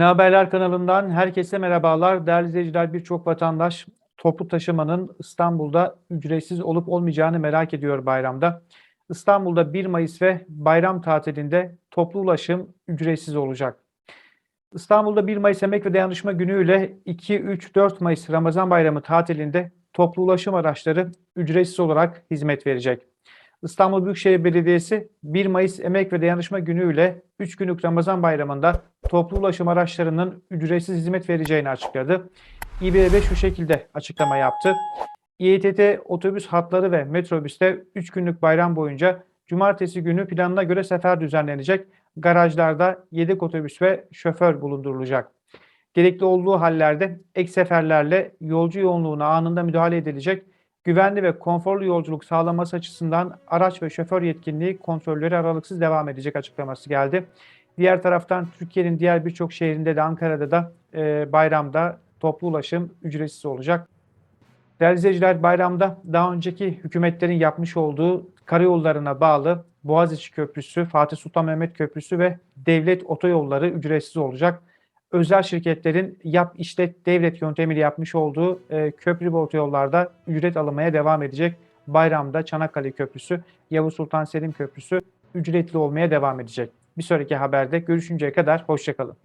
Ne Haberler kanalından herkese merhabalar. Değerli izleyiciler birçok vatandaş toplu taşımanın İstanbul'da ücretsiz olup olmayacağını merak ediyor bayramda. İstanbul'da 1 Mayıs ve bayram tatilinde toplu ulaşım ücretsiz olacak. İstanbul'da 1 Mayıs Emek ve Dayanışma Günü ile 2-3-4 Mayıs Ramazan Bayramı tatilinde toplu ulaşım araçları ücretsiz olarak hizmet verecek. İstanbul Büyükşehir Belediyesi 1 Mayıs Emek ve Dayanışma Günü ile 3 günlük Ramazan Bayramı'nda toplu ulaşım araçlarının ücretsiz hizmet vereceğini açıkladı. İBB şu şekilde açıklama yaptı. İETT otobüs hatları ve metrobüste 3 günlük bayram boyunca cumartesi günü planına göre sefer düzenlenecek. Garajlarda yedek otobüs ve şoför bulundurulacak. Gerekli olduğu hallerde ek seferlerle yolcu yoğunluğuna anında müdahale edilecek. Güvenli ve konforlu yolculuk sağlaması açısından araç ve şoför yetkinliği kontrolleri aralıksız devam edecek açıklaması geldi. Diğer taraftan Türkiye'nin diğer birçok şehrinde de Ankara'da da e, bayramda toplu ulaşım ücretsiz olacak. Değerli izleyiciler bayramda daha önceki hükümetlerin yapmış olduğu karayollarına bağlı Boğaziçi Köprüsü, Fatih Sultan Mehmet Köprüsü ve devlet otoyolları ücretsiz olacak. Özel şirketlerin yap işlet devlet yöntemiyle yapmış olduğu e, köprü ve otoyollarda ücret alınmaya devam edecek. Bayramda Çanakkale Köprüsü, Yavuz Sultan Selim Köprüsü ücretli olmaya devam edecek. Bir sonraki haberde görüşünceye kadar hoşçakalın.